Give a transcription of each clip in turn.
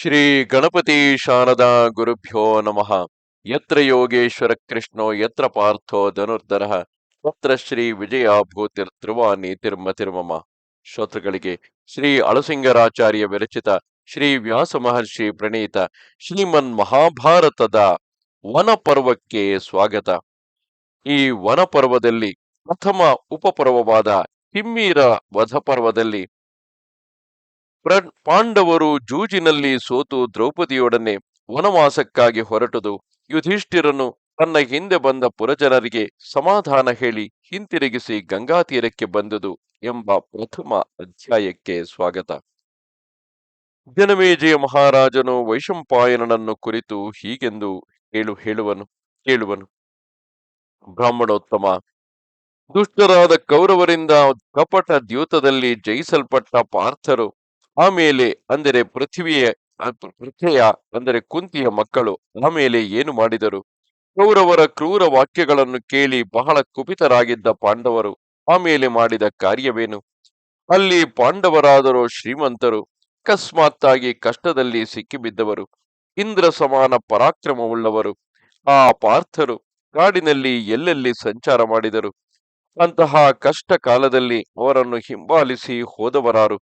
ಶ್ರೀ ಗಣಪತಿ ಶಾರದಾ ಗುರುಭ್ಯೋ ನಮಃ. ಯತ್ರ ಯೋಗೇಶ್ವರ ಕೃಷ್ಣೋ, ಯತ್ರ ಪಾರ್ಥೋ ಧನುರ್ಧರ ತತ್ರ ಶ್ರೀ ವಿಜಯ ಭೂತಿರ್ ಧ್ರುವ ನೀತಿರ್ಮತಿರ್ಮಮ ಶ್ರೋತೃಗಳಿಗೆ ಶ್ರೀ ಅಳಸಿಂಗರಾಚಾರ್ಯ ವಿರಚಿತ ಶ್ರೀ ವ್ಯಾಸ ಮಹರ್ಷಿ ಪ್ರಣೀತ ಶ್ರೀಮನ್ ಮಹಾಭಾರತದ ವನಪರ್ವಕ್ಕೆ ಸ್ವಾಗತ. ಈ ವನಪರ್ವದಲ್ಲಿ ಪ್ರಥಮ ಉಪಪರ್ವವಾದ ಹಿಮ್ಮೀರ ವಧ ಪರ್ವದಲ್ಲಿ ಪ್ರ- ಪಾಂಡವರು ಜೂಜಿನಲ್ಲಿ ಸೋತು ದ್ರೌಪದಿಯೊಡನೆ ವನವಾಸಕ್ಕಾಗಿ ಹೊರಟುದು. ಯುಧಿಷ್ಠಿರನು ತನ್ನ ಹಿಂದೆ ಬಂದ ಪುರಜನರಿಗೆ ಸಮಾಧಾನ ಹೇಳಿ ಹಿಂತಿರುಗಿಸಿ ಗಂಗಾ ತೀರಕ್ಕೆ ಬಂದುದು ಎಂಬ ಪ್ರಥಮ ಅಧ್ಯಾಯಕ್ಕೆ ಸ್ವಾಗತ. ಜನಮೇಜಯ ಮಹಾರಾಜನು ವೈಶಂಪಾಯನನನ್ನು ಕುರಿತು ಹೀಗೆಂದು ಹೇಳು, ಹೇಳುವನು, ಕೇಳುವನು. ಬ್ರಾಹ್ಮಣೋತ್ತಮ, ದುಷ್ಟರಾದ ಕೌರವರಿಂದ ಕಪಟ ದ್ಯೂತದಲ್ಲಿ ಜಯಿಸಲ್ಪಟ್ಟ ಪಾರ್ಥರು ಆಮೇಲೆ ಅಂದರೆ ಪೃಥ್ವಿಯ ಪೃಥ್ವಿಯ ಅಂದರೆ ಕುಂತಿಯ ಮಕ್ಕಳು ಆಮೇಲೆ ಏನು ಮಾಡಿದರು? ಕೌರವರ ಕ್ರೂರ ವಾಕ್ಯಗಳನ್ನು ಕೇಳಿ ಬಹಳ ಕುಪಿತರಾಗಿದ್ದ ಪಾಂಡವರು ಆಮೇಲೆ ಮಾಡಿದ ಕಾರ್ಯವೇನು? ಅಲ್ಲಿ ಪಾಂಡವರಾದರೋ ಶ್ರೀಮಂತರು ಅಕಸ್ಮಾತ್ತಾಗಿ ಕಷ್ಟದಲ್ಲಿ ಸಿಕ್ಕಿಬಿದ್ದವರು, ಇಂದ್ರ ಸಮಾನ ಪರಾಕ್ರಮವುಳ್ಳವರು, ಆ ಪಾರ್ಥರು ಕಾಡಿನಲ್ಲಿ ಎಲ್ಲೆಲ್ಲಿ ಸಂಚಾರ ಮಾಡಿದರು? ಅಂತಹ ಕಷ್ಟ ಕಾಲದಲ್ಲಿ ಅವರನ್ನು ಹಿಂಬಾಲಿಸಿ ಹೋದವರಾರು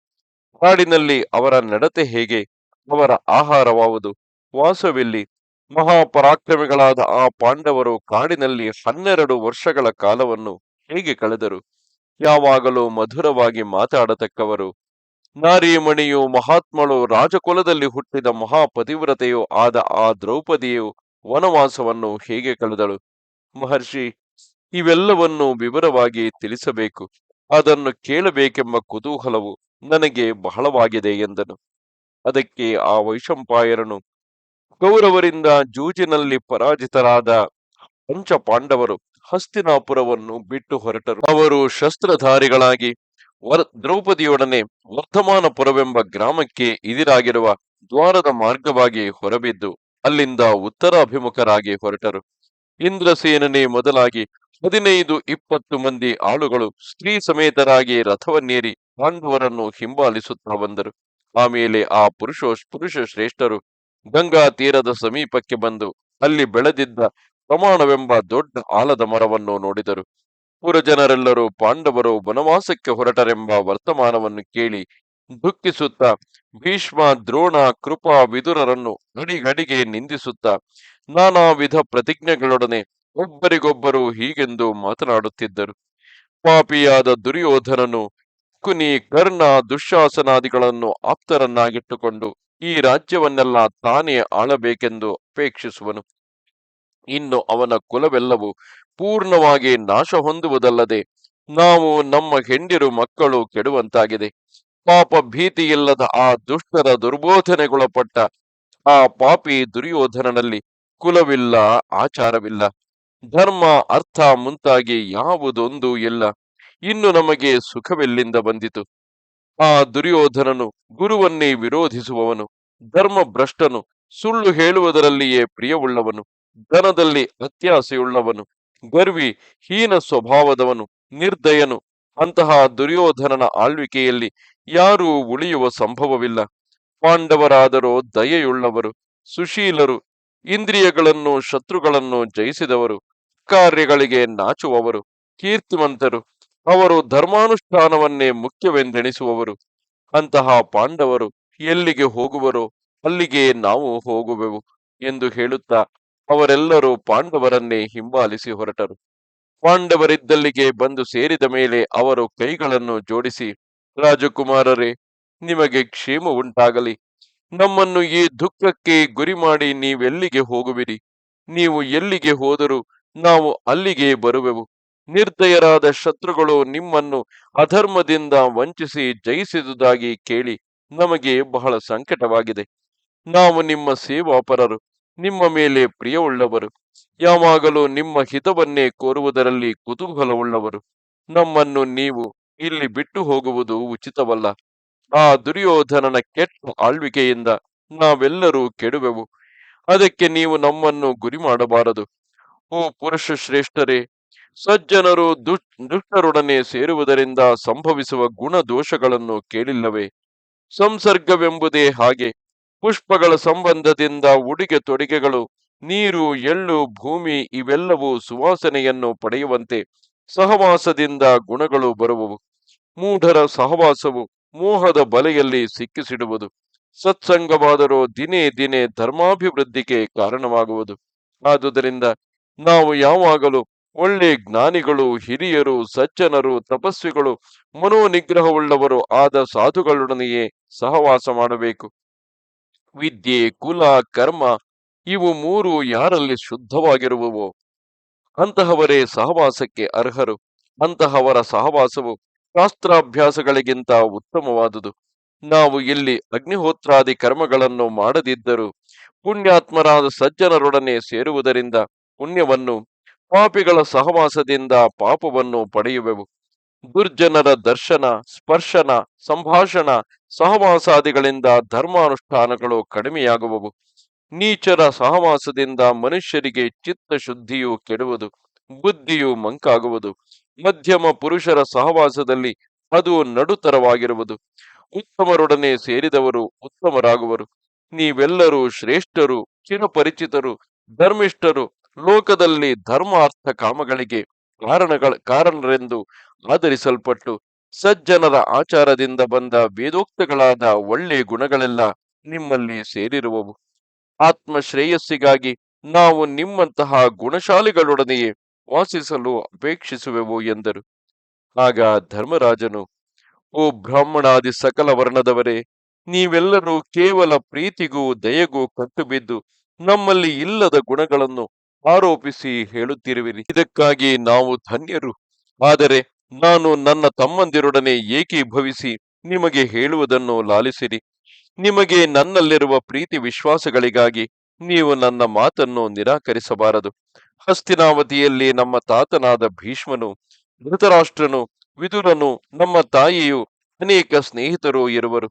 ಕಾಡಿನಲ್ಲಿ ಅವರ ನಡತೆ ಹೇಗೆ, ಅವರ ಆಹಾರವಾವುದು, ವಾಸವೆಲ್ಲಿ ಮಹಾಪರಾಕ್ರಮಿಗಳಾದ ಆ ಪಾಂಡವರು ಕಾಡಿನಲ್ಲಿ ಹನ್ನೆರಡು ವರ್ಷಗಳ ಕಾಲವನ್ನು ಹೇಗೆ ಕಳೆದರು? ಯಾವಾಗಲೂ ಮಧುರವಾಗಿ ಮಾತಾಡತಕ್ಕವರು. ನಾರಿಮಣಿಯು ಮಹಾತ್ಮಳು ರಾಜಕುಲದಲ್ಲಿ ಹುಟ್ಟಿದ ಮಹಾಪತಿವ್ರತೆಯೂ ಆದ ಆ ದ್ರೌಪದಿಯು ವನವಾಸವನ್ನು ಹೇಗೆ ಕಳೆದಳು? ಮಹರ್ಷಿ, ಇವೆಲ್ಲವನ್ನು ವಿವರವಾಗಿ ತಿಳಿಸಬೇಕು. ಅದನ್ನು ಕೇಳಬೇಕೆಂಬ ಕುತೂಹಲವು ನನಗೆ ಬಹಳವಾಗಿದೆ ಎಂದನು. ಅದಕ್ಕೆ ಆ ವೈಶಂಪಾಯರನು ಕೌರವರಿಂದ ಜೂಜಿನಲ್ಲಿ ಪರಾಜಿತರಾದ ಪಂಚ ಪಾಂಡವರು ಹಸ್ತಿನಾಪುರವನ್ನು ಬಿಟ್ಟು ಹೊರಟರು. ಅವರು ಶಸ್ತ್ರಧಾರಿಗಳಾಗಿ ವರ್, ದ್ರೌಪದಿಯೊಡನೆ ವರ್ಧಮಾನಪುರವೆಂಬ ಗ್ರಾಮಕ್ಕೆ ಇದಿರಾಗಿರುವ ದ್ವಾರದ ಮಾರ್ಗವಾಗಿ ಹೊರಬಿದ್ದು, ಅಲ್ಲಿಂದ ಉತ್ತರಾಭಿಮುಖರಾಗಿ ಹೊರಟರು. ಇಂದ್ರಸೇನನೇ ಮೊದಲಾಗಿ ಹದಿನೈದು, ಇಪ್ಪತ್ತು ಮಂದಿ ಆಳುಗಳು ಸ್ತ್ರೀ ಸಮೇತರಾಗಿ ರಥವನ್ನೇರಿ ಪಾಂಡವರನ್ನು ಹಿಂಬಾಲಿಸುತ್ತಾ ಬಂದರು. ಆಮೇಲೆ ಆ ಪುರುಷೋ, ಪುರುಷ ಶ್ರೇಷ್ಠರು ಗಂಗಾ ತೀರದ ಸಮೀಪಕ್ಕೆ ಬಂದು ಅಲ್ಲಿ ಬೆಳೆದಿದ್ದ ಪ್ರಮಾಣವೆಂಬ ದೊಡ್ಡ ಆಲದ ಮರವನ್ನು ನೋಡಿದರು. ಪುರಜನರೆಲ್ಲರೂ ಪಾಂಡವರು ವನವಾಸಕ್ಕೆ ಹೊರಟರೆಂಬ ವರ್ತಮಾನವನ್ನು ಕೇಳಿ ದುಃಖಿಸುತ್ತಾ ಭೀಷ್ಮ, ದ್ರೋಣ, ಕೃಪಾ, ವಿದುರರನ್ನು ಗಡಿಗಡಿಗೆ ನಿಂದಿಸುತ್ತಾ ನಾನಾ ವಿಧ ಪ್ರತಿಜ್ಞೆಗಳೊಡನೆ ಒಬ್ಬರಿಗೊಬ್ಬರು ಹೀಗೆಂದು ಮಾತನಾಡುತ್ತಿದ್ದರು. ಪಾಪಿಯಾದ ದುರ್ಯೋಧನನು ಕುನಿ ಕರ್ಣ ದುಶ್ಯಾಸನಾದಿಗಳನ್ನು ಆಪ್ತರನ್ನಾಗಿಟ್ಟುಕೊಂಡು ಈ ರಾಜ್ಯವನ್ನೆಲ್ಲ ತಾನೇ ಆಳಬೇಕೆಂದು ಅಪೇಕ್ಷಿಸುವನು. ಇನ್ನು ಅವನ ಕುಲವೆಲ್ಲವೂ ಪೂರ್ಣವಾಗಿ ನಾಶ ಹೊಂದುವುದಲ್ಲದೆ ನಾವು ನಮ್ಮ ಹೆಂಡಿರು ಮಕ್ಕಳು ಕೆಡುವಂತಾಗಿದೆ. ಪಾಪ ಭೀತಿಯಿಲ್ಲದ ಆ ದುಷ್ಟರ ದುರ್ಬೋಧನೆಗೊಳಪಟ್ಟ ಆ ಪಾಪಿ ದುರ್ಯೋಧನನಲ್ಲಿ ಕುಲವಿಲ್ಲ, ಆಚಾರವಿಲ್ಲ. ಧರ್ಮ, ಅರ್ಥ ಮುಂತಾಗಿ ಯಾವುದೊಂದು ಇಲ್ಲ. ಇನ್ನು ನಮಗೆ ಸುಖವೆಲ್ಲಿಂದ ಬಂದಿತು? ಆ ದುರ್ಯೋಧನನು ಗುರುವನ್ನೇ ವಿರೋಧಿಸುವವನು ಧರ್ಮ ಭ್ರಷ್ಟನು ಸುಳ್ಳು ಹೇಳುವುದರಲ್ಲಿಯೇ ಪ್ರಿಯವುಳ್ಳವನು, ಧನದಲ್ಲಿ ಅತ್ಯಾಸೆಯುಳ್ಳವನು, ಗರ್ವಿ, ಹೀನ ಸ್ವಭಾವದವನು, ನಿರ್ದಯನು, ಅಂತಹ ದುರ್ಯೋಧನನ ಆಳ್ವಿಕೆಯಲ್ಲಿ ಯಾರೂ ಉಳಿಯುವ ಸಂಭವವಿಲ್ಲ. ಪಾಂಡವರಾದರೂ ದಯೆಯುಳ್ಳವರು, ಸುಶೀಲರು, ಇಂದ್ರಿಯಗಳನ್ನು, ಶತ್ರುಗಳನ್ನು ಜಯಿಸಿದವರು ಕಾರ್ಯಗಳಿಗೆ ನಾಚುವವರು, ಕೀರ್ತಿವಂತರು. ಅವರು ಧರ್ಮಾನುಷ್ಠಾನವನ್ನೇ ಮುಖ್ಯವೆಂದೆಣಿಸುವವರು. ಅಂತಹ ಪಾಂಡವರು ಎಲ್ಲಿಗೆ ಹೋಗುವರೋ ಅಲ್ಲಿಗೆ ನಾವು ಹೋಗುವೆವು ಎಂದು ಹೇಳುತ್ತಾ ಅವರೆಲ್ಲರೂ ಪಾಂಡವರನ್ನೇ ಹಿಂಬಾಲಿಸಿ ಹೊರಟರು. ಪಾಂಡವರಿದ್ದಲ್ಲಿಗೆ ಬಂದು ಸೇರಿದ ಮೇಲೆ ಅವರು ಕೈಗಳನ್ನು ಜೋಡಿಸಿ, ರಾಜಕುಮಾರರೇ, ನಿಮಗೆ ಕ್ಷೇಮ ಉಂಟಾಗಲಿ ನಮ್ಮನ್ನು ಈ ದುಃಖಕ್ಕೆ ಗುರಿ ಮಾಡಿ ನೀವೆಲ್ಲಿಗೆ ಹೋಗುವಿರಿ? ನೀವು ಎಲ್ಲಿಗೆ ಹೋದರೂ ನಾವು ಅಲ್ಲಿಗೆ ಬರುವೆವು. ನಿರ್ದಯರಾದ ಶತ್ರುಗಳು ನಿಮ್ಮನ್ನು ಅಧರ್ಮದಿಂದ ವಂಚಿಸಿ ಜಯಿಸಿದುದಾಗಿ ಕೇಳಿ ನಮಗೆ ಬಹಳ ಸಂಕಟವಾಗಿದೆ. ನಾವು ನಿಮ್ಮ ಸೇವಾಪರರು, ನಿಮ್ಮ ಮೇಲೆ ಪ್ರಿಯವುಳ್ಳವರು. ಯಾವಾಗಲೂ ನಿಮ್ಮ ಹಿತವನ್ನೇ ಕೋರುವುದರಲ್ಲಿ ಕುತೂಹಲವುಳ್ಳವರು. ನಮ್ಮನ್ನು ನೀವು ಇಲ್ಲಿ ಬಿಟ್ಟು ಹೋಗುವುದು ಉಚಿತವಲ್ಲ. ಆ ದುರ್ಯೋಧನನ ಕೆಟ್ಟ ಆಳ್ವಿಕೆಯಿಂದ ನಾವೆಲ್ಲರೂ ಕೆಡುವೆವು. ಅದಕ್ಕೆ ನೀವು ನಮ್ಮನ್ನು ಗುರಿ ಮಾಡಬಾರದು. ಓ, ಪುರುಷ ಶ್ರೇಷ್ಠರೇ, ಸಜ್ಜನರು ದುಷ್, ದುಷ್ಟರೊಡನೆ ಸೇರುವುದರಿಂದ ಸಂಭವಿಸುವ ಗುಣ ದೋಷಗಳನ್ನು ಕೇಳಿಲ್ಲವೇ? ಸಂಸರ್ಗವೆಂಬುದೇ ಹಾಗೆ. ಪುಷ್ಪಗಳ ಸಂಬಂಧದಿಂದ ಉಡುಗೆ ತೊಡುಗೆಗಳು, ನೀರು, ಎಳ್ಳು, ಭೂಮಿ ಇವೆಲ್ಲವೂ ಸುವಾಸನೆಯನ್ನು ಪಡೆಯುವಂತೆ ಸಹವಾಸದಿಂದ ಗುಣಗಳು ಬರುವವು. ಮೂಢರ ಸಹವಾಸವು ಮೋಹದ ಬಲೆಯಲ್ಲಿ ಸಿಕ್ಕಿಸಿಡುವುದು. ಸತ್ಸಂಗವಾದರೂ ದಿನೇ ದಿನೇ ಧರ್ಮಾಭಿವೃದ್ಧಿಗೆ ಕಾರಣವಾಗುವುದು. ಆದುದರಿಂದ ನಾವು ಯಾವಾಗಲೂ ಒಳ್ಳೆ ಜ್ಞಾನಿಗಳು, ಹಿರಿಯರು, ಸಜ್ಜನರು, ತಪಸ್ವಿಗಳು, ಮನೋನಿಗ್ರಹವುಳ್ಳವರು ಆದ ಸಾಧುಗಳೊಡನೆಯೇ ಸಹವಾಸ ಮಾಡಬೇಕು. ವಿದ್ಯೆ, ಕುಲ, ಕರ್ಮ ಇವು ಮೂರು ಯಾರಲ್ಲಿ ಶುದ್ಧವಾಗಿರುವವೋ ಅಂತಹವರೇ ಸಹವಾಸಕ್ಕೆ ಅರ್ಹರು. ಅಂತಹವರ ಸಹವಾಸವು ಶಾಸ್ತ್ರಾಭ್ಯಾಸಗಳಿಗಿಂತ ಉತ್ತಮವಾದುದು. ನಾವು ಇಲ್ಲಿ ಅಗ್ನಿಹೋತ್ರಾದಿ ಕರ್ಮಗಳನ್ನು ಮಾಡದಿದ್ದರೂ ಪುಣ್ಯಾತ್ಮರಾದ ಸಜ್ಜನರೊಡನೆ ಸೇರುವುದರಿಂದ ಪುಣ್ಯವನ್ನು ಪಾಪಿಗಳ ಸಹವಾಸದಿಂದ ಪಾಪವನ್ನು ಪಡೆಯುವೆವು. ದುರ್ಜನರ ದರ್ಶನ, ಸ್ಪರ್ಶನ, ಸಂಭಾಷಣ, ಸಹವಾಸಾದಿಗಳಿಂದ ಧರ್ಮಾನುಷ್ಠಾನಗಳು ಕಡಿಮೆಯಾಗುವವು. ನೀಚರ ಸಹವಾಸದಿಂದ ಮನುಷ್ಯರಿಗೆ ಚಿತ್ತ ಶುದ್ಧಿಯು ಕೆಡುವುದು, ಬುದ್ಧಿಯು ಮಂಕಾಗುವುದು. ಮಧ್ಯಮ ಪುರುಷರ ಸಹವಾಸದಲ್ಲಿ ಅದು ನಡುತರವಾಗಿರುವುದು. ಉತ್ತಮರೊಡನೆ ಸೇರಿದವರು ಉತ್ತಮರಾಗುವರು. ನೀವೆಲ್ಲರೂ ಶ್ರೇಷ್ಠರು ಚಿರಪರಿಚಿತರು ಧರ್ಮಿಷ್ಠರು ಲೋಕದಲ್ಲಿ ಧರ್ಮ ಅರ್ಥ ಕಾಮಗಳಿಗೆ ಕಾರಣಗಳ, ಕಾರಣರೆಂದು ಆಧರಿಸಲ್ಪಟ್ಟು ಸಜ್ಜನರ ಆಚಾರದಿಂದ ಬಂದ ವೇದೋಕ್ತಗಳಾದ ಒಳ್ಳೆ ಗುಣಗಳೆಲ್ಲ ನಿಮ್ಮಲ್ಲಿ ಸೇರಿರುವವು. ಆತ್ಮ ಶ್ರೇಯಸ್ಸಿಗಾಗಿ ನಾವು ನಿಮ್ಮಂತಹ ಗುಣಶಾಲಿಗಳೊಡನೆಯೇ ವಾಸಿಸಲು ಅಪೇಕ್ಷಿಸುವೆವು ಎಂದರು. ಆಗ ಧರ್ಮರಾಜನು, ಓ ಬ್ರಾಹ್ಮಣಾದಿ ಸಕಲ ವರ್ಣದವರೇ, ನೀವೆಲ್ಲರೂ ಕೇವಲ ಪ್ರೀತಿಗೂ ದಯೆಗೂ ಕಟ್ಟುಬಿದ್ದು ನಮ್ಮಲ್ಲಿ ಇಲ್ಲದ ಗುಣಗಳನ್ನು ಆರೋಪಿಸಿ ಹೇಳುತ್ತಿರುವಿರಿ. ಇದಕ್ಕಾಗಿ ನಾವು ಧನ್ಯರು. ಆದರೆ ನಾನು ನನ್ನ ತಮ್ಮಂದಿರೊಡನೆ ಏಕೀಭವಿಸಿ ನಿಮಗೆ ಹೇಳುವುದನ್ನು ಲಾಲಿಸಿರಿ. ನಿಮಗೆ ನನ್ನಲ್ಲಿರುವ ಪ್ರೀತಿ ವಿಶ್ವಾಸಗಳಿಗಾಗಿ ನೀವು ನನ್ನ ಮಾತನ್ನು ನಿರಾಕರಿಸಬಾರದು. ಹಸ್ತಿನಾವತಿಯಲ್ಲಿ ನಮ್ಮ ತಾತನಾದ ಭೀಷ್ಮನು, ಧೃತರಾಷ್ಟ್ರನು, ವಿದುರನು, ನಮ್ಮ ತಾಯಿಯು ಅನೇಕ ಸ್ನೇಹಿತರು ಇರುವರು.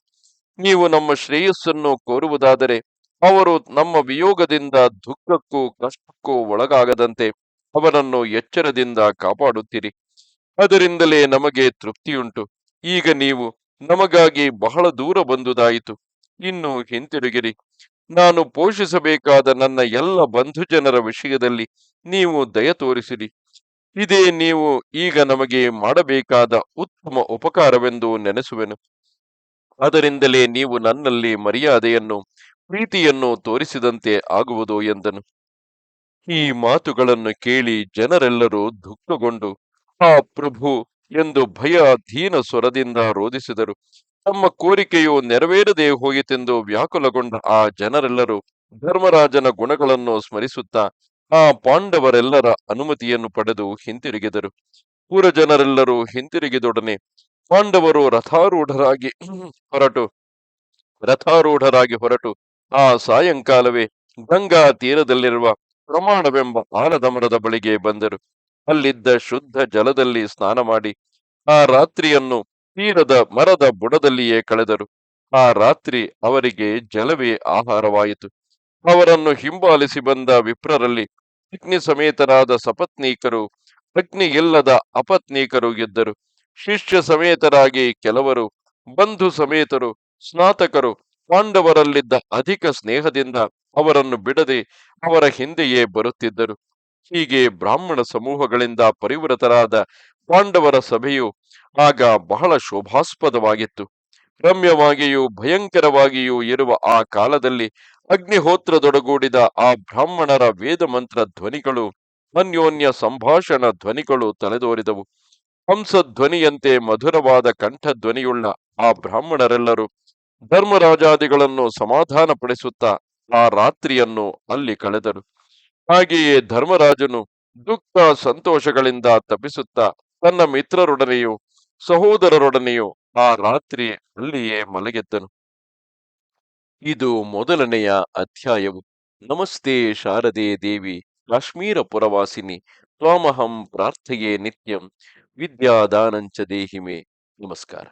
ನೀವು ನಮ್ಮ ಶ್ರೇಯಸ್ಸನ್ನು ಕೋರುವುದಾದರೆ ಅವರು ನಮ್ಮ ವಿಯೋಗದಿಂದ ದುಃಖಕ್ಕೂ ಕಷ್ಟಕ್ಕೂ ಒಳಗಾಗದಂತೆ ಅವರನ್ನು ಎಚ್ಚರದಿಂದ ಕಾಪಾಡುತ್ತೀರಿ. ಅದರಿಂದಲೇ ನಮಗೆ ತೃಪ್ತಿಯುಂಟು. ಈಗ ನೀವು ನಮಗಾಗಿ ಬಹಳ ದೂರ ಬಂದುದಾಯಿತು. ಇನ್ನು ಹಿಂತಿರುಗಿರಿ. ನಾನು ಪೋಷಿಸಬೇಕಾದ ನನ್ನ ಎಲ್ಲ ಬಂಧು ಜನರ ವಿಷಯದಲ್ಲಿ ನೀವು ದಯ ತೋರಿಸಿರಿ. ಇದೇ ನೀವು ಈಗ ನಮಗೆ ಮಾಡಬೇಕಾದ ಉತ್ತಮ ಉಪಕಾರವೆಂದು ನೆನೆಸುವೆನು. ಅದರಿಂದಲೇ ನೀವು ನನ್ನಲ್ಲಿ ಮರ್ಯಾದೆಯನ್ನು ಪ್ರೀತಿಯನ್ನು ತೋರಿಸಿದಂತೆ ಆಗುವುದು ಎಂದನು. ಈ ಮಾತುಗಳನ್ನು ಕೇಳಿ ಜನರೆಲ್ಲರೂ ದುಃಖಗೊಂಡು, ಆ ಪ್ರಭು ಎಂದು ಭಯ ಧೀನ ಸ್ವರದಿಂದ ರೋಧಿಸಿದರು ತಮ್ಮ ಕೋರಿಕೆಯು ನೆರವೇರದೆ ಹೋಯಿತೆಂದು ವ್ಯಾಕುಲಗೊಂಡ ಆ ಜನರೆಲ್ಲರೂ ಧರ್ಮರಾಜನ ಗುಣಗಳನ್ನು ಸ್ಮರಿಸುತ್ತಾ, ಆ ಪಾಂಡವರೆಲ್ಲರ ಅನುಮತಿಯನ್ನು ಪಡೆದು ಹಿಂತಿರುಗಿದರು. ಪೂರ ಜನರೆಲ್ಲರೂ ಹಿಂತಿರುಗಿದೊಡನೆ ಪಾಂಡವರು ರಥಾರೂಢರಾಗಿ ಹೊರಟು ರಥಾರೂಢರಾಗಿ ಹೊರಟು ಆ ಸಾಯಂಕಾಲವೇ ಗಂಗಾ ತೀರದಲ್ಲಿರುವ ಪ್ರಮಾಣವೆಂಬ ಆಲದಮರದ ಬಳಿಗೆ ಬಂದರು. ಅಲ್ಲಿದ್ದ ಶುದ್ಧ ಜಲದಲ್ಲಿ ಸ್ನಾನ ಮಾಡಿ ಆ ರಾತ್ರಿಯನ್ನು ತೀರದ ಮರದ ಬುಡದಲ್ಲಿಯೇ ಕಳೆದರು. ಆ ರಾತ್ರಿ ಅವರಿಗೆ ಜಲವೇ ಆಹಾರವಾಯಿತು. ಅವರನ್ನು ಹಿಂಬಾಲಿಸಿ ಬಂದ ವಿಪ್ರರಲ್ಲಿ ಅಗ್ನಿ ಸಮೇತರಾದ ಸಪತ್ನೀಕರು ಅಗ್ನಿ ಇಲ್ಲದ ಅಪತ್ನೀಕರು ಇದ್ದರು ಶಿಷ್ಯ ಸಮೇತರಾಗಿ ಕೆಲವರು, ಬಂಧು ಸಮೇತರು, ಸ್ನಾತಕರು ಪಾಂಡವರಲ್ಲಿದ್ದ ಅಧಿಕ ಸ್ನೇಹದಿಂದ ಅವರನ್ನು ಬಿಡದೆ ಅವರ ಹಿಂದೆಯೇ ಬರುತ್ತಿದ್ದರು. ಹೀಗೆ ಬ್ರಾಹ್ಮಣ ಸಮೂಹಗಳಿಂದ ಪರಿವೃತರಾದ ಪಾಂಡವರ ಸಭೆಯು ಆಗ ಬಹಳ ಶೋಭಾಸ್ಪದವಾಗಿತ್ತು. ರಮ್ಯವಾಗಿಯೂ ಭಯಂಕರವಾಗಿಯೂ ಇರುವ ಆ ಕಾಲದಲ್ಲಿ ಅಗ್ನಿಹೋತ್ರದೊಡಗೂಡಿದ ಆ ಬ್ರಾಹ್ಮಣರ ವೇದ ಮಂತ್ರ ಧ್ವನಿಗಳು, ಅನ್ಯೋನ್ಯ ಸಂಭಾಷಣ ಧ್ವನಿಗಳು ತಲೆದೋರಿದವು. ಹಂಸಧ್ವನಿಯಂತೆ ಮಧುರವಾದ ಕಂಠಧ್ವನಿಯುಳ್ಳ ಆ ಬ್ರಾಹ್ಮಣರೆಲ್ಲರೂ ಧರ್ಮರಾಜಾದಿಗಳನ್ನು ಸಮಾಧಾನಪಡಿಸುತ್ತಾ ಆ ರಾತ್ರಿಯನ್ನು ಅಲ್ಲಿ ಕಳೆದರು. ಹಾಗೆಯೇ ಧರ್ಮರಾಜನು ದುಃಖ ಸಂತೋಷಗಳಿಂದ ತಪ್ಪಿಸುತ್ತಾ ತನ್ನ ಮಿತ್ರರೊಡನೆಯೂ ಸಹೋದರರೊಡನೆಯೂ ಆ ರಾತ್ರಿ ಅಲ್ಲಿಯೇ ಮಲಗೆದ್ದನು. ಇದು ಮೊದಲನೆಯ ಅಧ್ಯಾಯವು. ನಮಸ್ತೆ ಶಾರದೆ ದೇವಿ, ಕಾಶ್ಮೀರ ಪುರವಾಸಿನಿ, ತ್ವಾಮಹಂ ಪ್ರಾರ್ಥೆಯೇ ನಿತ್ಯಂ, ವಿದ್ಯಾದಾನಂಚ ದೇಹಿಮೆ. ನಮಸ್ಕಾರ.